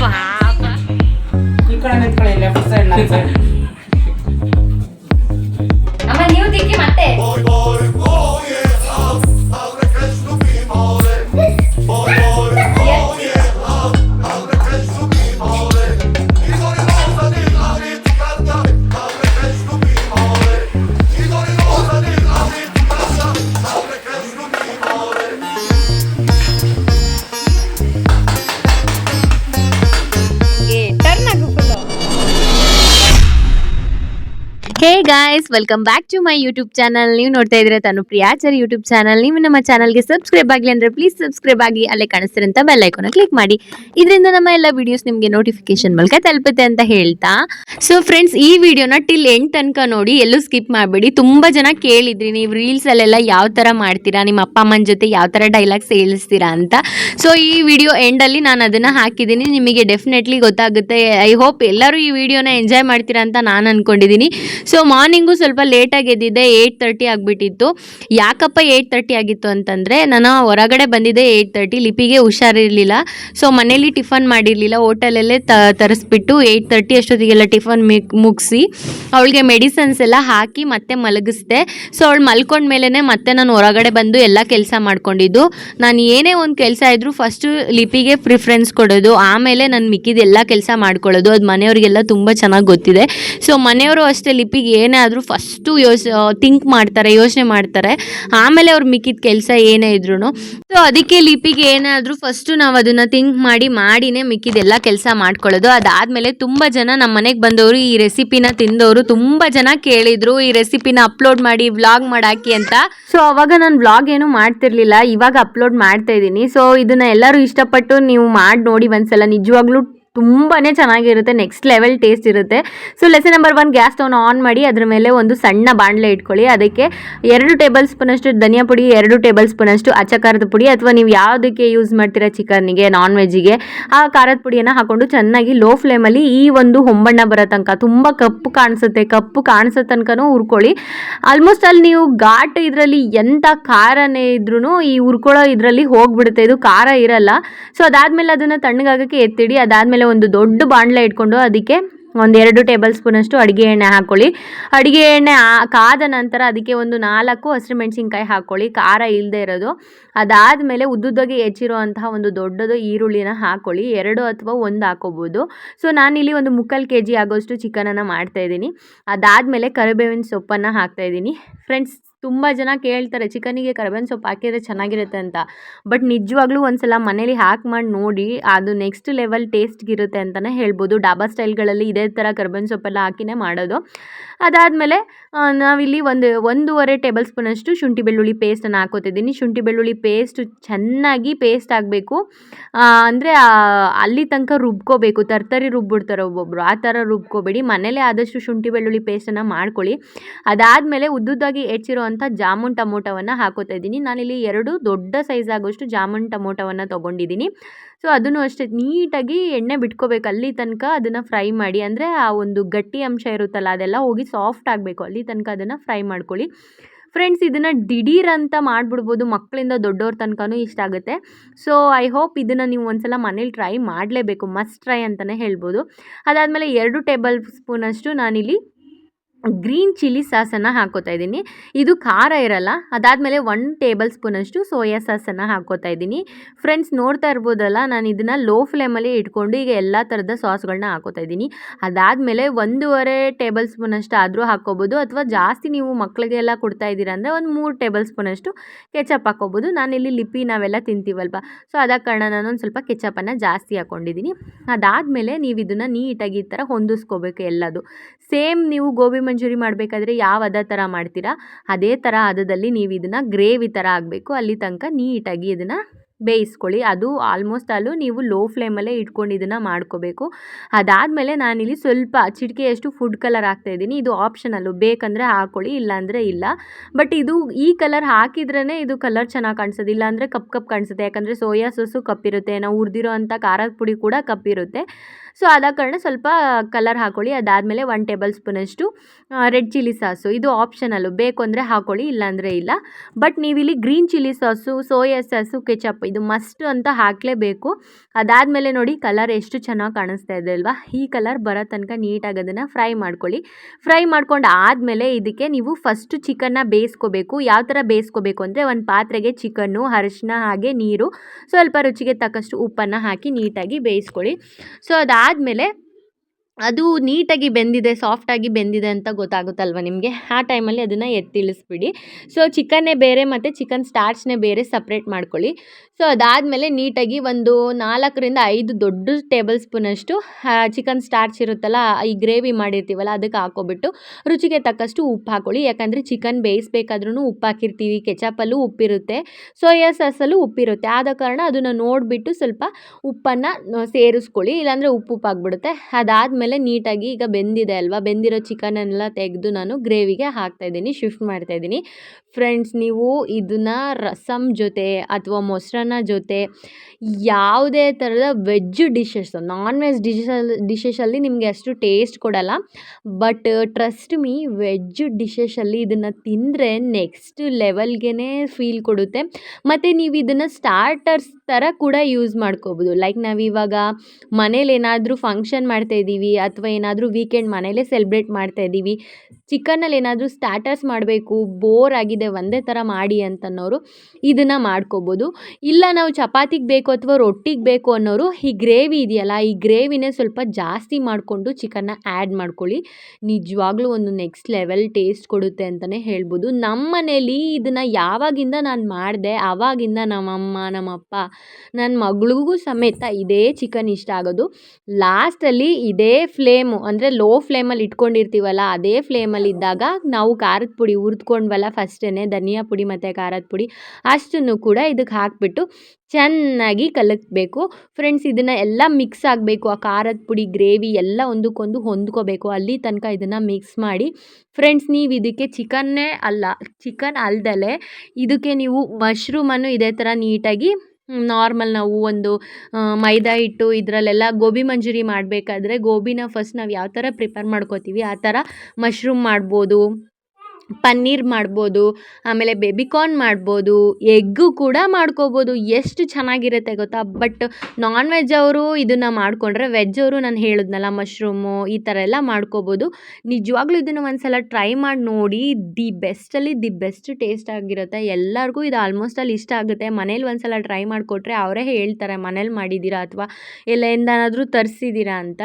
ಪಾಪ ಈ que guys welcome back to my YouTube channel ನೀವು ನೋಡ್ತಾ ಇದ್ರೆ ತಾನು ಪ್ರಿಯಾಚರ್ ಯೂಟ್ಯೂಬ್ ಚಾನಲ್ ನೀವು ನಮ್ಮ ಚಾನಲ್ಗೆ ಸಬ್ಸ್ಕ್ರೈಬ್ ಆಗಲಿ ಅಂದ್ರೆ ಪ್ಲೀಸ್ ಸಬ್ಸ್ಕ್ರೈಬ್ ಆಗಿ ಅಲ್ಲೇ ಕಾಣಿಸ್ತಿರಂತ ಬೆಲ್ ಐಕೋನ ಕ್ಲಿಕ್ ಮಾಡಿ. ಇದರಿಂದ ನಮ್ಮ ಎಲ್ಲ ವಿಡಿಯೋಸ್ ನಿಮಗೆ ನೋಟಿಫಿಕೇಶನ್ ಮೂಲಕ ತಲುಪುತ್ತೆ ಅಂತ ಹೇಳ್ತಾ. ಸೊ ಫ್ರೆಂಡ್ಸ್ ಈ ವಿಡಿಯೋನ ಟಿಲ್ ಎಂಡ್ ತನಕ ನೋಡಿ, ಎಲ್ಲೂ ಸ್ಕಿಪ್ ಮಾಡಬೇಡಿ. ತುಂಬಾ ಜನ ಕೇಳಿದ್ರಿ, ನೀವು ರೀಲ್ಸ್ ಅಲ್ಲೆಲ್ಲ ಯಾವ ತರ ಮಾಡ್ತೀರಾ, ನಿಮ್ಮ ಅಪ್ಪ ಅಮ್ಮನ ಜೊತೆ ಯಾವ ತರ ಡೈಲಾಗ್ಸ್ ಹೇಳಿಸ್ತೀರಾ ಅಂತ. ಸೊ ಈ ವಿಡಿಯೋ ಎಂಡಲ್ಲಿ ನಾನು ಅದನ್ನ ಹಾಕಿದ್ದೀನಿ. ನಿಮಗೆ ಡೆಫಿನೆಟ್ಲಿ ಗೊತ್ತಾಗುತ್ತೆ. ಐ ಹೋಪ್ ಎಲ್ಲರೂ ಈ ವಿಡಿಯೋನ ಎಂಜಾಯ್ ಮಾಡ್ತೀರಾ ಅಂತ ನಾನು ಅನ್ಕೊಂಡಿದ್ದೀನಿ. ಸೊ ಮಾರ್ನಿಂಗು ಸ್ವಲ್ಪ ಲೇಟಾಗಿ ಎದ್ದಿದ್ದೆ ಏಯ್ಟ್ ತರ್ಟಿ ಆಗಿಬಿಟ್ಟಿತ್ತು. ಯಾಕಪ್ಪ ಏಯ್ಟ್ ತರ್ಟಿ ಆಗಿತ್ತು ಅಂತಂದರೆ, ನಾನು ಹೊರಗಡೆ ಬಂದಿದ್ದೆ ಏಯ್ಟ್ ತರ್ಟಿ ಲಿಪಿಗೆ ಹುಷಾರಿರಲಿಲ್ಲ. ಸೊ ಮನೇಲಿ ಟಿಫನ್ ಮಾಡಿರಲಿಲ್ಲ, ಹೋಟೆಲಲ್ಲೇ ತ, ತರಿಸ್ಬಿಟ್ಟು ಏಯ್ಟ್ ತರ್ಟಿ ಅಷ್ಟೊತ್ತಿಗೆಲ್ಲ ಟಿಫನ್ ಮುಗಿಸಿ, ಅವಳಿಗೆ ಮೆಡಿಸನ್ಸ್ ಎಲ್ಲ ಹಾಕಿ ಮತ್ತೆ ಮಲಗಿಸ್ದೆ. ಸೊ ಅವಳು ಮಲ್ಕೊಂಡ್ಮೇಲೆ ಮತ್ತೆ ನಾನು ಹೊರಗಡೆ ಬಂದು ಎಲ್ಲ ಕೆಲಸ ಮಾಡ್ಕೊಂಡಿದ್ದು. ನಾನು ಏನೇ ಒಂದು ಕೆಲಸ ಇದ್ದರೂ ಫಸ್ಟು ಲಿಪಿಗೆ ಪ್ರಿಫರೆನ್ಸ್ ಕೊಡೋದು, ಆಮೇಲೆ ನಾನು ಮಿಕ್ಕಿದ ಎಲ್ಲ ಕೆಲಸ ಮಾಡ್ಕೊಳ್ಳೋದು. ಅದು ಮನೆಯವರಿಗೆಲ್ಲ ತುಂಬ ಚೆನ್ನಾಗಿ ಗೊತ್ತಿದೆ. ಸೊ ಮನೆಯವರು ಅಷ್ಟೇ ಲಿಪಿಗೆ ಏನೇ ಆದರೂ ಫಸ್ಟು ಯೋಚ ಥಿಂಕ್ ಮಾಡ್ತಾರೆ, ಯೋಚನೆ ಮಾಡ್ತಾರೆ. ಆಮೇಲೆ ಅವ್ರು ಮಿಕ್ಕಿದ ಕೆಲಸ ಏನೇ ಇದ್ರೂ ಸೊ ಅದಕ್ಕೆ ಲಿಪಿಗೆ ಏನೇ ಆದರೂ ಫಸ್ಟು ನಾವು ಅದನ್ನು ಥಿಂಕ್ ಮಾಡಿ, ಮಾಡಿನೇ ಮಿಕ್ಕಿದೆಲ್ಲ ಕೆಲಸ ಮಾಡ್ಕೊಳ್ಳೋದು. ಅದಾದಮೇಲೆ ತುಂಬ ಜನ ನಮ್ಮ ಮನೆಗೆ ಬಂದವರು ಈ ರೆಸಿಪಿನ ತಿಂದವರು ತುಂಬ ಜನ ಕೇಳಿದ್ರು, ಈ ರೆಸಿಪಿನ ಅಪ್ಲೋಡ್ ಮಾಡಿ ವ್ಲಾಗ್ ಮಾಡಾಕಿ ಅಂತ. ಸೊ ಅವಾಗ ನಾನು ವ್ಲಾಗ್ ಏನು ಮಾಡ್ತಿರ್ಲಿಲ್ಲ, ಇವಾಗ ಅಪ್ಲೋಡ್ ಮಾಡ್ತಾ ಇದ್ದೀನಿ. ಸೊ ಇದನ್ನ ಎಲ್ಲರೂ ಇಷ್ಟಪಟ್ಟು ನೀವು ಮಾಡಿ ನೋಡಿ ಒಂದ್ಸಲ. ನಿಜವಾಗ್ಲೂ ತುಂಬಾ ಚೆನ್ನಾಗಿರುತ್ತೆ ನೆಕ್ಸ್ಟ್ ಲೆವೆಲ್ ಟೇಸ್ಟ್ ಇರುತ್ತೆ. So lesson number one gas ಸ್ಟವ್ನ on ಮಾಡಿ, ಅದ್ರ ಮೇಲೆ ಒಂದು ಸಣ್ಣ ಬಾಣಲೆ ಇಟ್ಕೊಳ್ಳಿ. ಅದಕ್ಕೆ ಎರಡು ಟೇಬಲ್ ಸ್ಪೂನಷ್ಟು ಧನಿಯಾ ಪುಡಿ, ಎರಡು ಟೇಬಲ್ ಸ್ಪೂನಷ್ಟು ಅಚ್ಚ ಖಾರದ ಪುಡಿ ಅಥವಾ ನೀವು ಯಾವುದಕ್ಕೆ ಯೂಸ್ ಮಾಡ್ತೀರಾ ಚಿಕನ್ನಿಗೆ ನಾನ್ ವೆಜ್ಜಿಗೆ ಆ ಖಾರದ ಪುಡಿಯನ್ನು ಹಾಕೊಂಡು ಚೆನ್ನಾಗಿ ಲೋ ಫ್ಲೇಮಲ್ಲಿ ಈ ಒಂದು ಹೊಂಬಣ್ಣ ಬರೋ ತನಕ, ತುಂಬ ಕಪ್ಪು ಕಾಣಿಸುತ್ತೆ, ಕಪ್ಪು ಕಾಣಿಸೋ ತನಕನೂ ಹುರ್ಕೊಳ್ಳಿ. ಆಲ್ಮೋಸ್ಟ್ ಅಲ್ಲಿ ನೀವು ಘಾಟ್ ಇದರಲ್ಲಿ ಎಂಥ ಖಾರನೇ ಇದ್ರೂ ಈ ಹುರ್ಕೊಳ್ಳೋ ಇದರಲ್ಲಿ ಹೋಗ್ಬಿಡುತ್ತೆ, ಇದು ಖಾರ ಇರಲ್ಲ. ಸೊ ಅದಾದಮೇಲೆ ಅದನ್ನು ತಣ್ಣಗಾಗಕ್ಕೆ ಎತ್ತಿಡಿ, ಅದಾದಮೇಲೆ ಒಂದು ದೊಡ್ಡ ಬಾಣಲೆ ಇಟ್ಕೊಂಡು ಅದಕ್ಕೆ ಒಂದು ಎರಡು ಟೇಬಲ್ ಸ್ಪೂನಷ್ಟು ಅಡುಗೆ ಎಣ್ಣೆ ಹಾಕ್ಕೊಳ್ಳಿ ಅಡುಗೆ ಎಣ್ಣೆ ಕಾದ ನಂತರ ಅದಕ್ಕೆ ಒಂದು ನಾಲ್ಕು ಹಸಿರುಮೆಣಸಿನ್ಕಾಯಿ ಹಾಕ್ಕೊಳ್ಳಿ ಖಾರ ಇಲ್ಲದೆ ಇರೋದು. ಅದಾದಮೇಲೆ ಉದ್ದುದ್ದಾಗಿ ಹೆಚ್ಚಿರುವಂತಹ ಒಂದು ದೊಡ್ಡದು ಈರುಳ್ಳಿನ ಹಾಕ್ಕೊಳ್ಳಿ ಎರಡು ಅಥವಾ ಒಂದು ಹಾಕೋಬೋದು. ಸೊ ನಾನಿಲ್ಲಿ ಒಂದು ಮುಕ್ಕಾಲು ಕೆ ಜಿ ಆಗೋಷ್ಟು ಚಿಕನನ್ನು ಮಾಡ್ತಾಯಿದ್ದೀನಿ ಅದಾದಮೇಲೆ ಕರಿಬೇವಿನ ಸೊಪ್ಪನ್ನು ಹಾಕ್ತಾಯಿದ್ದೀನಿ ಫ್ರೆಂಡ್ಸ್ ತುಂಬ ಜನ ಕೇಳ್ತಾರೆ, ಚಿಕನಿಗೆ ಕರಿಬೇವಿನ ಸೊಪ್ಪು ಹಾಕಿದರೆ ಚೆನ್ನಾಗಿರುತ್ತೆ ಅಂತ. ಬಟ್ ನಿಜವಾಗ್ಲೂ ಒಂದ್ಸಲ ಮನೇಲಿ ಹ್ಯಾಕ್ ಮಾಡಿ ನೋಡಿ, ಅದು ನೆಕ್ಸ್ಟ್ ಲೆವೆಲ್ ಟೇಸ್ಟ್ಗಿರುತ್ತೆ ಅಂತಲೇ ಹೇಳ್ಬೋದು. ಡಾಬಾ ಸ್ಟೈಲ್ಗಳಲ್ಲಿ ಇದೇ ಥರ ಕರ್ಬೇವಿನ ಸೊಪ್ಪೆಲ್ಲ ಹಾಕಿನೇ ಮಾಡೋದು. ಅದಾದಮೇಲೆ ನಾವಿಲ್ಲಿ ಒಂದು, ಒಂದೂವರೆ ಟೇಬಲ್ ಸ್ಪೂನಷ್ಟು ಶುಂಠಿ ಬೆಳ್ಳುಳ್ಳಿ ಪೇಸ್ಟನ್ನು ಹಾಕೋತಿದ್ದೀನಿ. ಶುಂಠಿ ಬೆಳ್ಳುಳ್ಳಿ ಪೇಸ್ಟ್ ಚೆನ್ನಾಗಿ ಪೇಸ್ಟ್ ಆಗಬೇಕು. ಅಂದರೆ ಅಲ್ಲಿ ತನಕ ರುಬ್ಕೋಬೇಕು. ತರ್ತರಿ ರುಬ್ಬಿಡ್ತಾರೆ ಒಬ್ಬೊಬ್ಬರು ಆ ಥರ ರುಬ್ಕೋಬೇಡಿ. ಮನೇಲೇ ಆದಷ್ಟು ಶುಂಠಿ ಬೆಳ್ಳುಳ್ಳಿ ಪೇಸ್ಟನ್ನು ಮಾಡ್ಕೊಳ್ಳಿ. ಅದಾದಮೇಲೆ ಉದ್ದುದ್ದಾಗಿ ಹೆಚ್ಚಿರುವಂಥ ಜಾಮೂನ್ ಟಮೋಟವನ್ನು ಹಾಕೋತಾ ಇದ್ದೀನಿ. ನಾನಿಲ್ಲಿ ಎರಡು ದೊಡ್ಡ ಸೈಜ್ ಆಗೋಷ್ಟು ಜಾಮೂನ್ ಟಮೋಟವನ್ನು ತೊಗೊಂಡಿದ್ದೀನಿ. ಸೊ ಅದನ್ನು ಅಷ್ಟೇ ನೀಟಾಗಿ ಎಣ್ಣೆ ಬಿಟ್ಕೋಬೇಕು. ಅಲ್ಲಿ ತನಕ ಅದನ್ನು ಫ್ರೈ ಮಾಡಿ, ಅಂದರೆ ಆ ಒಂದು ಗಟ್ಟಿ ಅಂಶ ಇರುತ್ತಲ್ಲ, ಅದೆಲ್ಲ ಹೋಗಿ ಸಾಫ್ಟ್ ಆಗಬೇಕು. ಅಲ್ಲಿ ತನಕ ಅದನ್ನು ಫ್ರೈ ಮಾಡ್ಕೊಳ್ಳಿ. ಫ್ರೆಂಡ್ಸ್ ಇದನ್ನು ದಿಢೀರ್ ಅಂತ ಮಾಡಿಬಿಡ್ಬೋದು. ಮಕ್ಕಳಿಂದ ದೊಡ್ಡವ್ರ ತನಕನೂ ಇಷ್ಟ ಆಗುತ್ತೆ. ಸೊ ಐ ಹೋಪ್ ಇದನ್ನು ನೀವು ಒಂದ್ಸಲ ಮನೇಲಿ ಟ್ರೈ ಮಾಡಲೇಬೇಕು. ಮಸ್ಟ್ ಟ್ರೈ ಅಂತಲೇ ಹೇಳ್ಬೋದು. ಅದಾದಮೇಲೆ ಎರಡು ಟೇಬಲ್ ಸ್ಪೂನಷ್ಟು ನಾನಿಲ್ಲಿ ಗ್ರೀನ್ ಚಿಲ್ಲಿ ಸಾಸನ್ನು ಹಾಕೋತಾ ಇದ್ದೀನಿ. ಇದು ಖಾರ ಇರಲ್ಲ, ಅದಾದಮೇಲೆ ಒನ್ ಟೇಬಲ್ ಸ್ಪೂನಷ್ಟು ಸೋಯಾ ಸಾಸನ್ನು ಹಾಕೋತಾ ಇದ್ದೀನಿ. ಫ್ರೆಂಡ್ಸ್, ನೋಡ್ತಾ ಇರ್ಬೋದಲ್ಲ, ನಾನು ಇದನ್ನು ಲೋ ಫ್ಲೇಮಲ್ಲಿ ಇಟ್ಕೊಂಡು ಈಗ ಎಲ್ಲ ಥರದ ಸಾಸ್ಗಳನ್ನ ಹಾಕೋತಾ ಇದ್ದೀನಿ. ಅದಾದಮೇಲೆ ಒಂದೂವರೆ ಟೇಬಲ್ ಸ್ಪೂನಷ್ಟು ಆದರೂ ಹಾಕ್ಕೋಬೋದು ಅಥವಾ ಜಾಸ್ತಿ ನೀವು ಮಕ್ಕಳಿಗೆಲ್ಲ ಕೊಡ್ತಾ ಇದ್ದೀರಾ ಅಂದರೆ ಒಂದು ಮೂರು ಟೇಬಲ್ ಸ್ಪೂನಷ್ಟು ಕೆಚಪ್ ಹಾಕ್ಕೋಬೋದು ನಾನಿಲ್ಲಿ ಲಿಪಿ ನಾವೆಲ್ಲ ತಿಂತೀವಲ್ವ, ಸೊ ಅದ ಕಾರಣ ನಾನು ಒಂದು ಸ್ವಲ್ಪ ಕೆಚಪನ್ನು ಜಾಸ್ತಿ ಹಾಕ್ಕೊಂಡಿದ್ದೀನಿ ಅದಾದಮೇಲೆ ನೀವು ಇದನ್ನು ನೀಟಾಗಿ ಈ ಥರ ಹೊಂದಿಸ್ಕೋಬೇಕು ಎಲ್ಲದು. ಸೇಮ್ ನೀವು ಗೋಬಿ ಮಂಚೂರಿ ಮಾಡಬೇಕಾದ್ರೆ ಯಾವ ಅದ ಥರ ಮಾಡ್ತೀರಾ? ಅದೇ ಥರ ಹದದಲ್ಲಿ ನೀವು ಇದನ್ನು ಗ್ರೇವಿ ಥರ ಆಗಬೇಕು. ಅಲ್ಲಿ ತನಕ ನೀಟಾಗಿ ಇದನ್ನು ಬೇಯಿಸ್ಕೊಳ್ಳಿ. ಅದು ಆಲ್ಮೋಸ್ಟ್ ಅಲ್ಲೂ ನೀವು ಲೋ ಫ್ಲೇಮಲ್ಲೇ ಇಟ್ಕೊಂಡು ಇದನ್ನು ಮಾಡ್ಕೋಬೇಕು. ಅದಾದಮೇಲೆ ನಾನಿಲ್ಲಿ ಸ್ವಲ್ಪ ಚಿಟಿಕೆಯಷ್ಟು ಫುಡ್ ಕಲರ್ ಹಾಕ್ತಾಯಿದ್ದೀನಿ ಇದು ಆಪ್ಷನಲ್ಲು ಬೇಕಂದರೆ ಹಾಕ್ಕೊಳ್ಳಿ ಇಲ್ಲಾಂದರೆ ಇಲ್ಲ. ಬಟ್ ಇದು ಈ ಕಲರ್ ಹಾಕಿದ್ರೇ ಇದು ಕಲರ್ ಚೆನ್ನಾಗಿ ಕಾಣಿಸೋದು. ಇಲ್ಲಾಂದರೆ ಕಪ್ ಕಪ್ ಕಾಣಿಸುತ್ತೆ. ಯಾಕಂದರೆ ಸೋಯಾ ಸಾಸು ಕಪ್ಪಿರುತ್ತೆ. ನಾವು ಹುರಿದಿರೋ ಅಂಥ ಖಾರದ ಪುಡಿ ಕೂಡ ಕಪ್ಪಿರುತ್ತೆ. ಸೊ ಆದ ಕಾರಣ ಸ್ವಲ್ಪ ಕಲರ್ ಹಾಕೊಳ್ಳಿ. ಅದಾದಮೇಲೆ ಒನ್ ಟೇಬಲ್ ಸ್ಪೂನಷ್ಟು ರೆಡ್ ಚಿಲ್ಲಿ ಸಾಸು ಇದು ಆಪ್ಷನಲ್ಲು ಬೇಕು ಅಂದರೆ ಹಾಕೊಳ್ಳಿ, ಇಲ್ಲಾಂದರೆ ಇಲ್ಲ. ಬಟ್ ನೀವಿಲ್ಲಿ green chilli sauce soya sauce ketchup ಇದು ಮಸ್ಟ್ ಅಂತ ಹಾಕಲೇಬೇಕು. ಅದಾದಮೇಲೆ ನೋಡಿ ಕಲರ್ ಎಷ್ಟು ಚೆನ್ನಾಗಿ ಕಾಣಿಸ್ತಾ ಇದೆ ಅಲ್ವಾ? ಈ ಕಲರ್ ಬರೋ ತನಕ ನೀಟಾಗಿ ಅದನ್ನು ಫ್ರೈ ಮಾಡ್ಕೊಳ್ಳಿ. ಫ್ರೈ ಮಾಡ್ಕೊಂಡು ಆದಮೇಲೆ ಇದಕ್ಕೆ ನೀವು ಫಸ್ಟು ಚಿಕನ್ನ ಬೇಯಿಸ್ಕೋಬೇಕು. ಯಾವ ಥರ ಬೇಯಿಸ್ಕೋಬೇಕು ಅಂದರೆ ಒಂದು ಪಾತ್ರೆಗೆ ಚಿಕನ್ನು ಅರಿಶಿನ ಹಾಗೆ ನೀರು. ಸ್ವಲ್ಪ ರುಚಿಗೆ ತಕ್ಕಷ್ಟು ಉಪ್ಪನ್ನು ಹಾಕಿ ನೀಟಾಗಿ ಬೇಯಿಸ್ಕೊಳ್ಳಿ. ಸೊ ಅದಾದಮೇಲೆ ಅದು ನೀಟಾಗಿ ಬೆಂದಿದೆ, ಸಾಫ್ಟಾಗಿ ಬೆಂದಿದೆ ಅಂತ ಗೊತ್ತಾಗುತ್ತಲ್ವ ನಿಮಗೆ? ಆ ಟೈಮಲ್ಲಿ ಅದನ್ನು ಎತ್ತಿಳಿಸ್ಬಿಡಿ ಸೊ ಚಿಕನ್ನೇ ಬೇರೆ ಮತ್ತು ಚಿಕನ್ ಸ್ಟಾರ್ಚ್ನೇ ಬೇರೆ ಸಪ್ರೇಟ್ ಮಾಡ್ಕೊಳ್ಳಿ. ಸೊ ಅದಾದಮೇಲೆ ನೀಟಾಗಿ ಒಂದು ನಾಲ್ಕರಿಂದ ಐದು ದೊಡ್ಡ ಟೇಬಲ್ ಸ್ಪೂನಷ್ಟು ಚಿಕನ್ ಸ್ಟಾರ್ಚ್ ಇರುತ್ತಲ್ಲ, ಈ ಗ್ರೇವಿ ಮಾಡಿರ್ತೀವಲ್ಲ, ಅದಕ್ಕೆ ಹಾಕೋಬಿಟ್ಟು ರುಚಿಗೆ ತಕ್ಕಷ್ಟು ಉಪ್ಪು ಹಾಕೊಳ್ಳಿ. ಯಾಕಂದರೆ ಚಿಕನ್ ಬೇಯಿಸ್ಬೇಕಾದ್ರೂ ಉಪ್ಪು ಹಾಕಿರ್ತೀವಿ. ಕೆಚಪಲ್ಲೂ ಉಪ್ಪಿರುತ್ತೆ. ಸೋಯಾ ಸಾಸಲ್ಲೂ ಉಪ್ಪಿರುತ್ತೆ. ಆದ ಕಾರಣ ಅದನ್ನು ನೋಡಿಬಿಟ್ಟು ಸ್ವಲ್ಪ ಉಪ್ಪನ್ನು ಸೇರಿಸ್ಕೊಳ್ಳಿ. ಇಲ್ಲಾಂದರೆ ಉಪ್ಪು ಉಪ್ಪು ಆಗಿಬಿಡುತ್ತೆ. ಅದಾದಮೇಲೆ ನೀಟಾಗಿ ಈಗ ಬೆಂದಿದೆ ಅಲ್ವಾ? ಬೆಂದಿರೋ ಚಿಕನನ್ನೆಲ್ಲ ತೆಗೆದು ನಾನು ಗ್ರೇವಿಗೆ ಹಾಕ್ತಾಯಿದ್ದೀನಿ ಶಿಫ್ಟ್ ಮಾಡ್ತಾಯಿದ್ದೀನಿ ಫ್ರೆಂಡ್ಸ್, ನೀವು ಇದನ್ನು ರಸಮ್ ಜೊತೆ ಅಥವಾ ಮೊಸರನ್ನ ಜೊತೆ ಯಾವುದೇ ಥರದ ವೆಜ್ ಡಿಶಸ್ ನಾನ್ ವೆಜ್ ಡಿಶಲ್ಲಿ ಡಿಶಸಲ್ಲಿ ನಿಮಗೆ ಅಷ್ಟು ಟೇಸ್ಟ್ ಕೊಡಲ್ಲ. ಬಟ್ ಟ್ರಸ್ಟ್ ಮೀ ವೆಜ್ ಡಿಶಸಲ್ಲಿ ಇದನ್ನು ತಿಂದರೆ ನೆಕ್ಸ್ಟ್ ಲೆವೆಲ್ಗೆ ಫೀಲ್ ಕೊಡುತ್ತೆ. ಮತ್ತು ನೀವು ಇದನ್ನು ಸ್ಟಾರ್ಟರ್ಸ್ ಥರ ಕೂಡ ಯೂಸ್ ಮಾಡ್ಕೋಬೋದು. ಲೈಕ್ ನಾವಿವಾಗ ಮನೇಲಿ ಏನಾದರೂ ಫಂಕ್ಷನ್ ಮಾಡ್ತಾ ಇದ್ದೀವಿ ಅಥವಾ ಏನಾದರೂ ವೀಕೆಂಡ್ ಮನೇಲೇ ಸೆಲೆಬ್ರೇಟ್ ಮಾಡ್ತಾಯಿದ್ದೀವಿ ಚಿಕನ್ನಲ್ಲಿ ಏನಾದರೂ ಸ್ಟ್ಯಾಟಸ್ ಮಾಡಬೇಕು ಬೋರ್ ಆಗಿದೆ, ಒಂದೇ ಥರ ಮಾಡಿ ಅಂತನ್ನೋರು ಇದನ್ನು ಮಾಡ್ಕೋಬೋದು. ಇಲ್ಲ ನಾವು ಚಪಾತಿಗೆ ಬೇಕು ಅಥವಾ ರೊಟ್ಟಿಗೆ ಬೇಕು ಅನ್ನೋರು ಈ ಗ್ರೇವಿ ಇದೆಯಲ್ಲ, ಈ ಗ್ರೇವಿನೇ ಸ್ವಲ್ಪ ಜಾಸ್ತಿ ಮಾಡಿಕೊಂಡು ಚಿಕನ್ನ ಆ್ಯಡ್ ಮಾಡ್ಕೊಳ್ಳಿ. ನಿಜವಾಗ್ಲೂ ಒಂದು ನೆಕ್ಸ್ಟ್ ಲೆವೆಲ್ ಟೇಸ್ಟ್ ಕೊಡುತ್ತೆ ಅಂತಲೇ ಹೇಳ್ಬೋದು. ನಮ್ಮ ಮನೇಲಿ ಇದನ್ನು ಯಾವಾಗಿಂದ ನಾನು ಮಾಡಿದೆ ಆವಾಗಿಂದ ನಮ್ಮಮ್ಮ, ನಮ್ಮಪ್ಪ ನನ್ನ ಮಗಳಿಗೂ ಸಮೇತ ಇದೇ ಚಿಕನ್ ಇಷ್ಟ ಆಗೋದು. ಲಾಸ್ಟಲ್ಲಿ ಇದೇ ಫ್ಲೇಮು ಅಂದರೆ ಲೋ ಫ್ಲೇಮಲ್ಲಿ ಇಟ್ಕೊಂಡಿರ್ತೀವಲ್ಲ, ಅದೇ ಫ್ಲೇಮಲ್ಲಿ ಇದ್ದಾಗ ನಾವು ಖಾರದ ಪುಡಿ ಹುರಿದ್ಕೊಂಡ್ವಲ್ಲ ಫಸ್ಟೇ ಧನಿಯಾ ಪುಡಿ ಮತ್ತು ಖಾರದ ಪುಡಿ ಅಷ್ಟನ್ನು ಕೂಡ ಇದಕ್ಕೆ ಹಾಕಿಬಿಟ್ಟು ಚೆನ್ನಾಗಿ ಕಲಕಬೇಕು. ಫ್ರೆಂಡ್ಸ್ ಇದನ್ನು ಎಲ್ಲ ಮಿಕ್ಸ್ ಆಗಬೇಕು, ಆ ಖಾರದ ಪುಡಿ ಗ್ರೇವಿ ಎಲ್ಲ ಒಂದಕ್ಕೊಂದು ಹೊಂದ್ಕೋಬೇಕು. ಅಲ್ಲಿ ತನಕ ಇದನ್ನು ಮಿಕ್ಸ್ ಮಾಡಿ. ಫ್ರೆಂಡ್ಸ್ ನೀವು ಇದಕ್ಕೆ ಚಿಕನ್ನೇ ಅಲ್ಲ ಚಿಕನ್ ಅಲ್ದಲೆ ಇದಕ್ಕೆ ನೀವು ಮಶ್ರೂಮನ್ನು ಇದೇ ಥರ ನೀಟಾಗಿ ನಾರ್ಮಲ್ ನಾವು ಒಂದು ಮೈದಾ ಹಿಟ್ಟು ಇದರಲ್ಲೆಲ್ಲ ಗೋಬಿ ಮಂಚೂರಿ ಮಾಡಬೇಕಾದ್ರೆ ಗೋಬಿನ ಫಸ್ಟ್ ನಾವು ಯಾವ ಥರ ಪ್ರಿಪೇರ್ ಮಾಡ್ಕೋತೀವಿ, ಆ ಥರ ಮಶ್ರೂಮ್ ಮಾಡ್ಬೋದು. ಪನ್ನೀರ್ ಮಾಡ್ಬೋದು, ಆಮೇಲೆ ಬೇಬಿಕಾರ್ನ್ ಮಾಡ್ಬೋದು, ಎಗ್ಗು ಕೂಡ ಮಾಡ್ಕೋಬೋದು. ಎಷ್ಟು ಚೆನ್ನಾಗಿರುತ್ತೆ ಗೊತ್ತಾ? ಬಟ್ ನಾನ್ ವೆಜ್ ಅವರು ಇದನ್ನು ಮಾಡಿಕೊಂಡ್ರೆ ವೆಜ್ ಅವರು ನಾನು ಹೇಳಿದ್ನಲ್ಲ ಮಶ್ರೂಮು ಈ ಥರ ಎಲ್ಲ ಮಾಡ್ಕೋಬೋದು. ನಿಜವಾಗ್ಲೂ ಇದನ್ನು ಒಂದು ಸಲ ಟ್ರೈ ಮಾಡಿ ನೋಡಿ ದಿ ಬೆಸ್ಟಲ್ಲಿ ದಿ ಬೆಸ್ಟ್ ಟೇಸ್ಟ್ ಆಗಿರುತ್ತೆ. ಎಲ್ಲರಿಗೂ ಇದು ಆಲ್ಮೋಸ್ಟ್ ಅಲ್ಲಿ ಇಷ್ಟ ಆಗುತ್ತೆ. ಮನೇಲಿ ಒಂದು ಸಲ ಟ್ರೈ ಮಾಡಿಕೊಟ್ರೆ ಅವರೇ ಹೇಳ್ತಾರೆ, ಮನೇಲಿ ಮಾಡಿದ್ದೀರಾ ಅಥವಾ ಎಲ್ಲೆಂದನಾದರೂ ತರಿಸಿದ್ದೀರಾ ಅಂತ.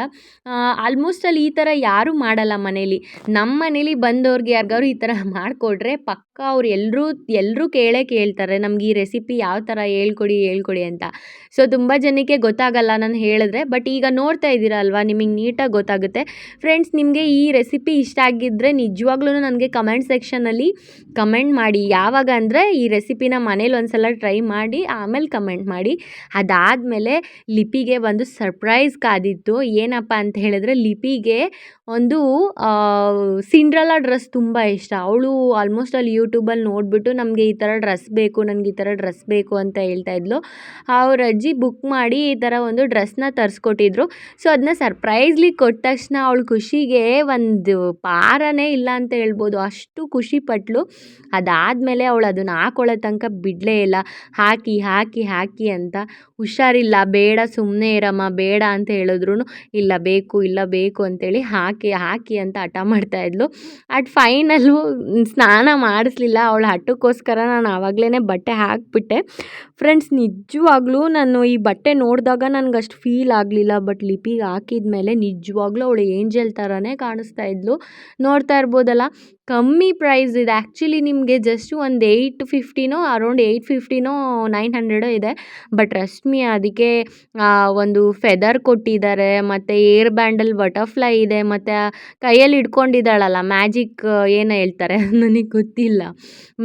ಆಲ್ಮೋಸ್ಟ್ ಅಲ್ಲಿ ಈ ಥರ ಯಾರೂ ಮಾಡಲ್ಲ ಮನೇಲಿ. ನಮ್ಮ ಮನೇಲಿ ಬಂದವ್ರಿಗೆ ಯಾರಿಗಾದ್ರು ಈ ಥರ ಮಾಡಿಕೊಟ್ರೆ ಪಕ್ಕ ಅವ್ರು ಎಲ್ಲರೂ ಎಲ್ಲರೂ ಕೇಳೇ ಕೇಳ್ತಾರೆ, ನಮ್ಗೆ ಈ ರೆಸಿಪಿ ಯಾವ ಥರ ಹೇಳ್ಕೊಡಿ ಹೇಳ್ಕೊಡಿ ಅಂತ. ಸೊ ತುಂಬ ಜನಕ್ಕೆ ಗೊತ್ತಾಗಲ್ಲ ನಾನು ಹೇಳಿದ್ರೆ ಬಟ್ ಈಗ ನೋಡ್ತಾ ಇದ್ದೀರಾ ಅಲ್ವಾ, ನಿಮಗೆ ನೀಟಾಗಿ ಗೊತ್ತಾಗುತ್ತೆ. ಫ್ರೆಂಡ್ಸ್ ನಿಮಗೆ ಈ ರೆಸಿಪಿ ಇಷ್ಟ ಆಗಿದ್ದರೆ ನಿಜವಾಗ್ಲೂ ನನಗೆ ಕಮೆಂಟ್ ಸೆಕ್ಷನಲ್ಲಿ ಕಮೆಂಟ್ ಮಾಡಿ. ಯಾವಾಗ ಅಂದರೆ ಈ ರೆಸಿಪಿನ ಮನೇಲಿ ಒಂದು ಸಲ ಟ್ರೈ ಮಾಡಿ, ಆಮೇಲೆ ಕಮೆಂಟ್ ಮಾಡಿ. ಅದಾದಮೇಲೆ ಲಿಪಿಗೆ ಒಂದು ಸರ್ಪ್ರೈಸ್ ಕಾದಿತ್ತು. ಏನಪ್ಪ ಅಂತ ಹೇಳಿದ್ರೆ ಲಿಪಿಗೆ ಒಂದು ಸಿಂಡ್ರಲ್ಲ ಡ್ರೆಸ್ ತುಂಬ ಇಷ್ಟ. ಅವಳು ಆಲ್ಮೋಸ್ಟ್ ಅಲ್ಲಿ ಯೂಟ್ಯೂಬಲ್ಲಿ ನೋಡಿಬಿಟ್ಟು ನಮಗೆ ಈ ಥರ ಡ್ರೆಸ್ ಬೇಕು, ನನಗೆ ಈ ಥರ ಡ್ರೆಸ್ ಬೇಕು ಅಂತ ಹೇಳ್ತಾ ಇದ್ಲು. ಅವ್ರ ಅಜ್ಜಿ ಬುಕ್ ಮಾಡಿ ಈ ಥರ ಒಂದು ಡ್ರೆಸ್ನ ತರಿಸ್ಕೊಟ್ಟಿದ್ರು. ಸೊ ಅದನ್ನ ಸರ್ಪ್ರೈಸ್ಲಿ ಕೊಟ್ಟ ತಕ್ಷಣ ಅವಳ ಖುಷಿಗೆ ಒಂದು ಪಾರನೇ ಇಲ್ಲ ಅಂತ ಹೇಳ್ಬೋದು. ಅಷ್ಟು ಖುಷಿ ಪಟ್ಲು. ಅದಾದಮೇಲೆ ಅವಳು ಅದನ್ನು ಹಾಕೊಳ್ಳೋ ತನಕ ಬಿಡಲೇ ಇಲ್ಲ. ಹಾಕಿ ಹಾಕಿ ಹಾಕಿ ಅಂತ. ಹುಷಾರಿಲ್ಲ. ಬೇಡ ಸುಮ್ಮನೆ ಇರಮ್ಮ, ಬೇಡ ಅಂತ ಹೇಳಿದ್ರು ಇಲ್ಲ ಬೇಕು ಇಲ್ಲ ಬೇಕು ಅಂತೇಳಿ ಹಾಕಿ ಹಾಕಿ ಅಂತ ಹಠ ಮಾಡ್ತಾಯಿದ್ಲು ಅಟ್ ಫೈನಲ್ಲು ಸ್ನಾನ ಮಾಡಿಸ್ಲಿಲ್ಲ ಅವಳ ಹಠಕ್ಕೋಸ್ಕರ ನಾನು ಆವಾಗಲೇ ಬಟ್ಟೆ ಹಾಕಿಬಿಟ್ಟೆ. ಫ್ರೆಂಡ್ಸ್ ನಿಜವಾಗ್ಲೂ ನಾನು ಈ ಬಟ್ಟೆ ನೋಡಿದಾಗ ನನಗೆ ಅಷ್ಟು ಫೀಲ್ ಆಗಲಿಲ್ಲ ಬಟ್ ಲಿಪಿಗೆ ಹಾಕಿದ ಮೇಲೆ ನಿಜವಾಗ್ಲೂ ಅವಳು ಏಂಜಲ್ ಥರನೇ ಕಾಣಿಸ್ತಾ ಇದ್ಲು. ನೋಡ್ತಾ ಇರ್ಬೋದಲ್ಲ, ಕಮ್ಮಿ ಪ್ರೈಸ್ ಇದೆ. ಆ್ಯಕ್ಚುಲಿ ನಿಮಗೆ ಜಸ್ಟ್ ಒಂದು ಏಯ್ಟ್ ಫಿಫ್ಟಿನೋ ಅರೌಂಡ್ ಏಯ್ಟ್ ಫಿಫ್ಟಿನೋ ನೈನ್ ಹಂಡ್ರೆಡೋ ಇದೆ. ಬಟ್ ರಶ್ಮಿ ಅದಕ್ಕೆ ಒಂದು ಫೆದರ್ ಕೊಟ್ಟಿದ್ದಾರೆ, ಮತ್ತು ಏರ್ ಬ್ಯಾಂಡಲ್ಲಿ ಬಟರ್ಫ್ಲೈ ಇದೆ, ಮತ್ತು ಕೈಯಲ್ಲಿ ಇಟ್ಕೊಂಡಿದ್ದಾಳಲ್ಲ ಮ್ಯಾಜಿಕ್ ಏನು ಹೇಳ್ತಾರೆ, ನನಗೆ ಗೊತ್ತಿಲ್ಲ.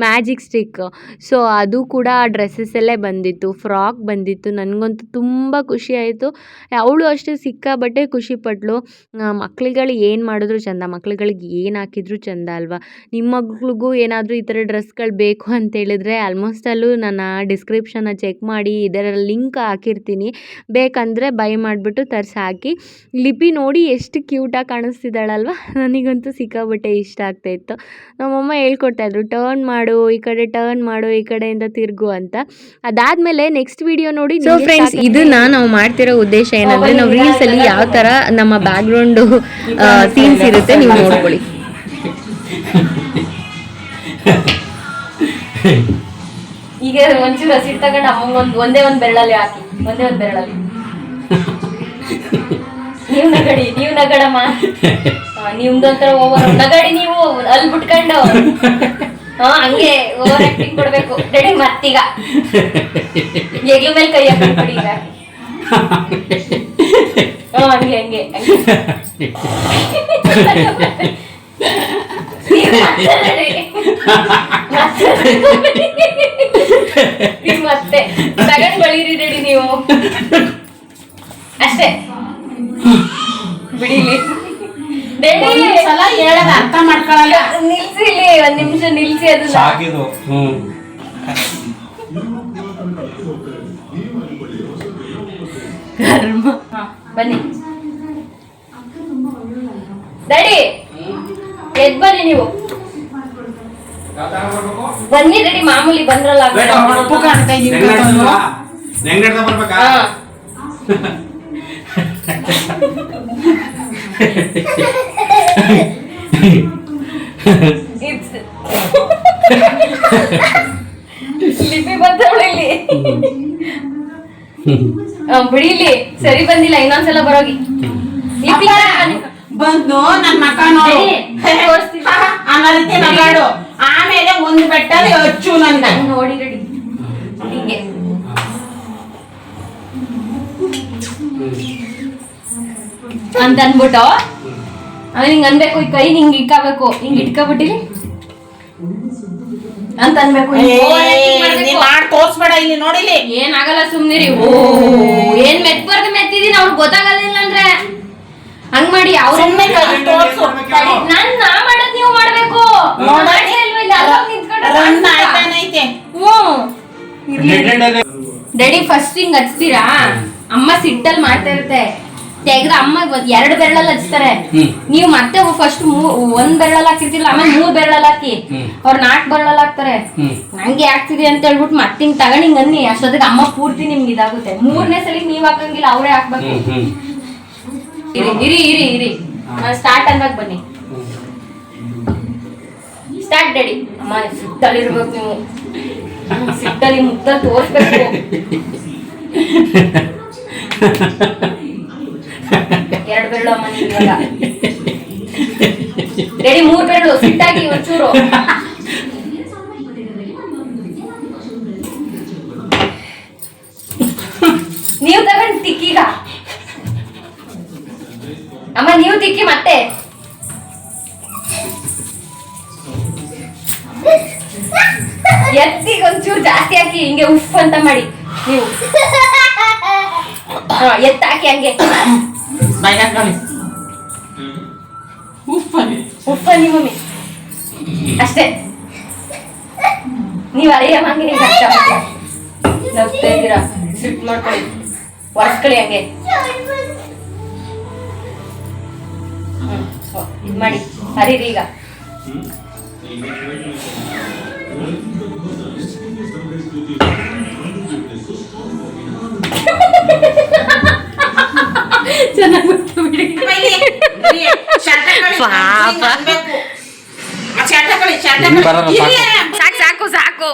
ಮ್ಯಾಜಿಕ್ ಸ್ಟಿಕ್ ಸೊ ಅದು ಕೂಡ ಆ ಡ್ರೆಸ್ಸಸ್ಸಲ್ಲೇ ಬಂದಿತ್ತು. ಫ್ರಾಕ್ ಬಂದಿತ್ತು. ನನಗಂತೂ ತುಂಬ ಖುಷಿ ಆಯಿತು. ಅವಳು ಅಷ್ಟೇ ಸಿಕ್ಕಾಬಟ್ಟೆ ಖುಷಿಪಟ್ಟಳು ಮಕ್ಳುಗಳು ಏನು ಮಾಡಿದ್ರು ಚಂದ. ಮಕ್ಳುಗಳಿಗೆ ಏನು ಹಾಕಿದ್ರು ಚಂದ ಅಲ್ವಾ? ನಿಮ್ಮ ಮಗಳಿಗೂ ಏನಾದರೂ ಈ ಥರ ಡ್ರೆಸ್ಗಳು ಬೇಕು ಅಂತ ಹೇಳಿದ್ರೆ ಆಲ್ಮೋಸ್ಟ್ ಅಲ್ಲೂ ನಾನು ಡಿಸ್ಕ್ರಿಪ್ಷನ್ನ ಚೆಕ್ ಮಾಡಿ ಇದರ ಲಿಂಕ್ ಹಾಕಿರ್ತೀನಿ. ಬೇಕಂದರೆ ಬೈ ಮಾಡಿಬಿಟ್ಟು ತರಿಸಿ ಹಾಕಿ. ಲಿಪಿ ನೋಡಿ ಎಷ್ಟು ಕ್ಯೂಟಾಗಿ ಕಾಣಿಸ್ತಿದ್ದಾಳಲ್ವ? ನನಗಂತೂ ಸಿಕ್ಕಾಬಟ್ಟೆ ಇಷ್ಟ ಆಗ್ತಾಯಿತ್ತು ನಮ್ಮಮ್ಮ ಹೇಳ್ಕೊಡ್ತಾಯಿದ್ರು ಟರ್ನ್ ಮಾಡು ಈ ಕಡೆ ಟರ್ನ್ ಮಾಡು ಈ ಕಡೆಯಿಂದ ತಿರುಗು ಅಂತ. ಅದಾದ್ಮೇಲೆ ನೆಕ್ಸ್ಟ್ ವಿಡಿಯೋ ನೋಡಿ ಸೊ ಫ್ರೆಂಡ್ಸ್ ಇದನ್ನ ನಾವು ಮಾಡ್ತಿರೋ ಉದ್ದೇಶ ಏನಂದ್ರೆ ನಾವು ರೀಲ್ಸ್ ಅಲ್ಲಿ ಯಾವ ತರ ನಮ್ಮ ಬ್ಯಾಕ್ ಗ್ರೌಂಡ್ ಸೀನ್ಸ್ ಇರುತ್ತೆ ನೀವು ನೋಡ್ಕೊಳ್ಳಿ. ಈಗ ಒಂಚೂರು ಹಸಿಟ್ಟು ತಗೊಂಡು ಅಮ್ಮ ಒಂದ್ ಒಂದೇ ಒಂದ್ ಬೆರಳಲ್ಲಿ ಹಾಕಿ ಒಂದೇ ಒಂದ್ ಬೆರಳಲ್ಲಿ. ನೀವ್ ನಗಡಿ ನೀವು ನಗಡಮ್ಮ. ನಿಮ್ದು ನಿಮ್ದೊಂಥರ ಓವರ್ ನಗಡಿ ನೀವು ಅಲ್ಲಿ ಬಿಟ್ಕೊಂಡು. ಹಂಗೆ ಓವರ್ ಆಕ್ಟಿಂಗ್ ಕೊಡ್ಬೇಕು. ರೆಡಿ ಮತ್ತೀಗ. ಎಗ್ಲ ಮೇಲೆ ಕೈ ಹಾಕ್ಬಿಡಿ ಈಗ. ಹಂಗೆ ಹಂಗೆ ಮತ್ತೆ. ತಗೊಂಡ್ ಬಳಿರಿ ರೆಡಿ ನೀವು. ಅಷ್ಟೇ. ಬಿಡಿಲಿ ಸಲ ಹೇಳದ ಅರ್ಥ ಮಾಡ್ಕೊಳಲ್ಲ. ನಿಲ್ಸಿ ಇಲ್ಲಿ ಒಂದ್ ನಿಮಿಷ ನಿಲ್ಸಿ ಅದು ಸಾಕಿದು ಹ್ಮ್. ಬನ್ನಿ. ರೆಡಿ ಎದ್ ಬನ್ನಿ ನೀವು. ಬನ್ನಿ ರೆಡಿ ಮಾಮೂಲಿ ಬಂದ್ರಲ್ಲ ಉಪ್ಪು ಕಾಣ್ತಾ ಇದೀವಿ ಗೊತ್ತಲ್ವಾ? ನೆಂಗ್ ಬರ್ಬೇಕಾ? ಹಾ. It's- ಲಿಪಿ ಬಂದವಳು ಇಲ್ಲಿ. ಬಿಡಿಲಿ ಸರಿ ಬಂದಿಲ್ಲ ಇನ್ನೊಂದ್ಸಲ ಬರೋಗಿ. ಲಿಪಿ ಬಂದು ನನ್ನ ಮಕ ನೋಡು. ಅನ್ನೋ ರೀತಿ ನಗಾಡು ಆಮೇಲೆ ಒಂದು ಬೆಟ್ಟ ಹಚ್ಚು ನನ್ನ ನೋಡಿ ರೆಡಿ. ಹಿಂಗೆ. ಅಂತ ಅನ್ಬಿಟ್ಟು ಆಮೇಲೆ ಹಿಂಗ್ ಅನ್ಬೇಕು ಈ ಕೈ ಹಿಂಗ್ ಇಟ್ಕೋಬೇಕು ಹಿಂಗ್ ಇಟ್ಕೊಬಿಟ್ಟಿರಿ? ಅಂತ ಅನ್ಬೇಕು. ಮಾಡಿ ತೋರ್ಸ್ಬೇಡ ಇಲ್ಲಿ ನೋಡಿಲಿ ಏನಾಗಲ್ಲ ಸುಮ್ನಿರಿ. ಓ ಏನ್ ಮೆತ್ಬಾರ್ದು ಮೆತ್ತಿದೀನಿ ಅವ್ರು ಗೊತ್ತಾಗಲ್ಲ ಅಂದ್ರೆ. ಹಂಗ್ ಮಾಡಿ ಅವ್ರ ನಾನ್ ನಾ ಮಾಡೋದ್ ನೀವು ಮಾಡ್ಬೇಕು. ಡ್ಯಾಡಿ ಫಸ್ಟ್ ಹಿಂಗ್ ಹಚ್ತೀರಾ? ಅಮ್ಮ ಸಿಟ್ಟಲ್ಲಿ ಮಾಡ್ತಾ ಇರುತ್ತೆ. ತೆಗ್ದ ಅಮ್ಮ ಎರಡು ಬೆರಳಲ್ಲಿ ಹಚ್ತಾರೆ. ನೀವು ಮತ್ತೆ ಫಸ್ಟ್ ಒಂದ್ ಬೆರಳಲ್ಲಿ ಹಾಕಿರ್ತಿಲ್ಲ ಆಮೇಲೆ ಮೂರ್ ಬೆರಳಲ್ಲಿ ಹಾಕಿ. ಅವ್ರ ನಾಲ್ಕು ಬೆರಳಲ್ಲಿ ಹಾಕ್ತಾರೆ. ನಂಗೆ ಆಗ್ತಿದೆ ಅಂತ ಹೇಳ್ಬಿಟ್ಟು ಮತ್ತೆ ಹಿಂಗ್ ತಗೊಂಡ್ ಹಿಂಗ್ ಅನ್ನಿ ಅಷ್ಟೊತ್ತಿಗೆ ಅಮ್ಮ ಪೂರ್ತಿ ನಿಮ್ಗೆ ಇದಾಗುತ್ತೆ. ಮೂರನೇ ಸಲ ನೀವ್ ಹಾಕಂಗಿಲ್ಲ ಅವರೇ ಹಾಕ್ಬೇಕು. ಇರಿ ಇರಿ ಇರಿ ಇರಿ. ಸ್ಟಾರ್ಟ್ ಅಂದಾಗ ಬನ್ನಿ. ಸ್ಟಾರ್ಟ್ ಡ್ಯಾಡಿ ಅಮ್ಮ ಸಿಟ್ಟಲ್ಲಿ ಇರ್ಬೇಕು ನೀವು. ಸಿಟ್ಟಲ್ಲಿ ಮುಕ್ತ ತೋರಿಸ್ಬೇಕು. ಎರಡು ಬೆರಳು ಅಮ್ಮ ರೆಡಿ ಮೂರು ಬೆರಳು ಸಿಟ್ಟಾಗಿ ಒಂಚೂರು. ನೀವು ತಗೊಂಡು ತಿಕ್ಕೀಗ ಅಮ್ಮ, ನೀವು ತಿಕ್ಕಿ ಮತ್ತೆ. ಎತ್ತಿಗೆ ಒಂಚೂರು ಜಾಸ್ತಿ ಹಾಕಿ, ಹಿಂಗೆ ಉಫ್ ಅಂತ ಮಾಡಿ. ನೀವು. ಎತ್ತಾಕಿ ಹಂಗೆ. ಬಾಯ್ ಹಾಕೊಳ್ಳಿ ಉಪ್ಪ ಉಫ್ ಅನ್ನಿ mami. ಅಷ್ಟೇ ನೀವು ಅರಿಯ ಹಂಗೆ ಹಿಂಗೆ ಕಷ್ಟ. ನಗ್ತಾ ಇದ್ದೀರಾ ಸಿಟ್ ಮಾಡ್ಕೊಳ್ಳಿ ಒರೆಸ್ಕೊಳ್ಳಿ ಹಂಗೆ ಹ್ಮ್ ಇದು ಮಾಡಿ ಹರೀರಿ ಈಗ ಚೆನ್ನಾಗಿ ಗೊತ್ತು ಬಿಡಿ. ಪಾಪ. ಸಾಕು ಸಾಕು ಸಾಕು.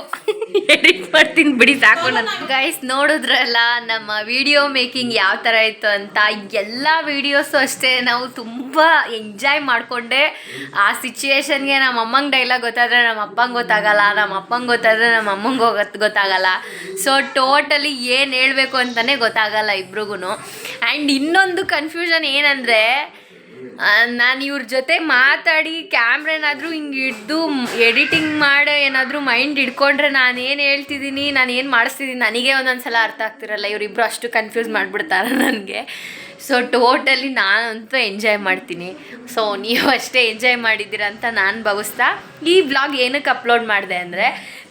ಎಡಿಟ್ ಮಾಡ್ತೀನಿ ಬಿಡಿ, ಸಾಕು ನನ್ನ ಗೈಸ್ ನೋಡಿದ್ರಲ್ಲ, ನಮ್ಮ ವಿಡಿಯೋ ಮೇಕಿಂಗ್ ಯಾವ ಥರ ಇತ್ತು ಅಂತ, ಎಲ್ಲ ವೀಡಿಯೋಸು ಅಷ್ಟೇ ನಾವು ತುಂಬ ಎಂಜಾಯ್ ಮಾಡಿಕೊಂಡೆ. ಆ ಸಿಚುಯೇಷನ್ಗೆ ನಮ್ಮ ಅಮ್ಮಂಗೆ ಡೈಲಾಗ್ ಗೊತ್ತಾದರೆ ನಮ್ಮ ಅಪ್ಪಂಗೆ ಗೊತ್ತಾಗಲ್ಲ, ನಮ್ಮ ಅಪ್ಪಂಗೆ ಗೊತ್ತಾದರೆ ನಮ್ಮ ಅಮ್ಮಂಗೆ ಗೊತ್ತು ಗೊತ್ತಾಗಲ್ಲ. ಸೊ ಟೋಟಲಿ ಏನು ಹೇಳಬೇಕು ಅಂತಲೇ ಗೊತ್ತಾಗಲ್ಲ ಇಬ್ರಿಗೂ ಆ್ಯಂಡ್ ಇನ್ನೊಂದು ಕನ್ಫ್ಯೂಷನ್ ಏನಂದರೆ ನಾನು ಇವ್ರ ಜೊತೆ ಮಾತಾಡಿ ಕ್ಯಾಮ್ರ ಏನಾದರೂ ಹಿಂಗೆ ಹಿಡ್ದು ಎಡಿಟಿಂಗ್ ಮಾಡಿ, ಏನಾದರೂ ಮೈಂಡ್ ಹಿಡ್ಕೊಂಡ್ರೆ ನಾನು ಏನು ಹೇಳ್ತಿದ್ದೀನಿ ನಾನು ಏನು ಮಾಡಿಸ್ತಿದ್ದೀನಿ ನನಗೆ ಒಂದೊಂದು ಸಲ ಅರ್ಥ ಆಗ್ತಿರಲ್ಲ ಇವರಿಬ್ಬರು ಅಷ್ಟು ಕನ್ಫ್ಯೂಸ್ ಮಾಡಿಬಿಡ್ತಾರೆ ನನಗೆ. ಸೊ ಟೋಟಲಿ ನಾನಂತೂ ಎಂಜಾಯ್ ಮಾಡ್ತೀನಿ. ಸೊ ನೀವು ಅಷ್ಟೇ ಎಂಜಾಯ್ ಮಾಡಿದ್ದೀರ ಅಂತ ನಾನು ಭಾವಿಸ್ತಾ, ಈ ಬ್ಲಾಗ್ ಏನಕ್ಕೆ ಅಪ್ಲೋಡ್ ಮಾಡಿದೆ ಅಂದರೆ,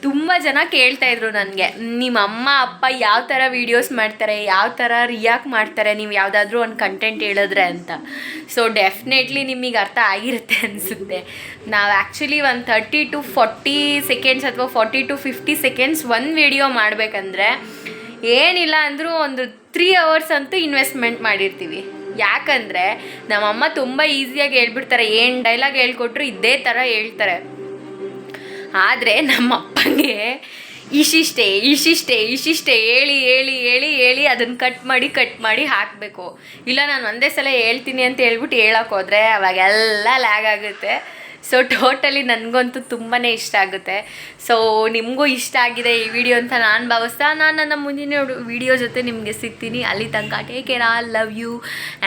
ತುಂಬ ಜನ ಕೇಳ್ತಾ ಇದ್ರು ನನಗೆ, ನಿಮ್ಮ ಅಮ್ಮ, ಅಪ್ಪ ಯಾವ ಥರ ವೀಡಿಯೋಸ್ ಮಾಡ್ತಾರೆ, ಯಾವ ಥರ ರಿಯಾಕ್ಟ್ ಮಾಡ್ತಾರೆ, ನೀವು ಯಾವುದಾದ್ರೂ ಒಂದು ಕಂಟೆಂಟ್ ಹೇಳಿದ್ರೆ ಅಂತ. ಸೊ ಡೆಫಿನೆಟ್ಲಿ ನಿಮಗೆ ಅರ್ಥ ಆಗಿರುತ್ತೆ ಅನಿಸುತ್ತೆ. ನಾವು ಆ್ಯಕ್ಚುಲಿ ಒಂದು ತರ್ಟಿ ಟು ಫಾರ್ಟಿ ಸೆಕೆಂಡ್ಸ್ ಅಥವಾ ಫಾರ್ಟಿ ಟು ಫಿಫ್ಟಿ ಸೆಕೆಂಡ್ಸ್ ಒಂದು ವಿಡಿಯೋ ಮಾಡಬೇಕಂದ್ರೆ, ಏನಿಲ್ಲ ಅಂದರೂ ಒಂದು ತ್ರೀ ಅವರ್ಸ್ ಅಂತೂ ಇನ್ವೆಸ್ಟ್ಮೆಂಟ್ ಮಾಡಿರ್ತೀವಿ. ಯಾಕಂದರೆ ನಮ್ಮಮ್ಮ ತುಂಬ ಈಸಿಯಾಗಿ ಹೇಳ್ಬಿಡ್ತಾರೆ, ಏನು ಡೈಲಾಗ್ ಹೇಳ್ಕೊಟ್ರು ಇದೇ ಥರ ಹೇಳ್ತಾರೆ. ಆದರೆ ನಮ್ಮಪ್ಪಂಗೆ ಇಶಿಷ್ಟೇ ಇಶಿಷ್ಟೇ ಇಶಿಷ್ಟೇ ಹೇಳಿ ಹೇಳಿ ಹೇಳಿ ಹೇಳಿ ಅದನ್ನು ಕಟ್ ಮಾಡಿ ಕಟ್ ಮಾಡಿ ಹಾಕಬೇಕು. ಇಲ್ಲ, ನಾನು ಒಂದೇ ಸಲ ಹೇಳ್ತೀನಿ ಅಂತ ಹೇಳ್ಬಿಟ್ಟು ಹೇಳೋಕ್ಕೋದ್ರೆ ಅವಾಗೆಲ್ಲ ಲ್ಯಾಗ್ ಆಗುತ್ತೆ. ಸೊ ಟೋಟಲಿ ನನಗಂತೂ ತುಂಬಾ ಇಷ್ಟ ಆಗುತ್ತೆ. ಸೊ ನಿಮಗೂ ಇಷ್ಟ ಆಗಿದೆ ಈ ವಿಡಿಯೋ ಅಂತ ನಾನು ಭಾವಿಸ್ತಾ, ನಾನು ನನ್ನ ಮುಂದಿನ ವಿಡಿಯೋ ಜೊತೆ ನಿಮಗೆ ಸಿಗ್ತೀನಿ. ಅಲ್ಲಿ ತನಕ take care all love you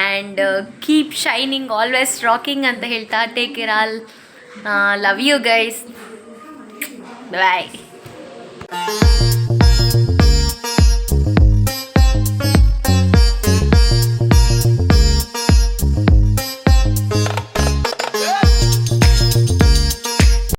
and keep shining always rocking ಅಂತ ಹೇಳ್ತಾ take care all love you guys bye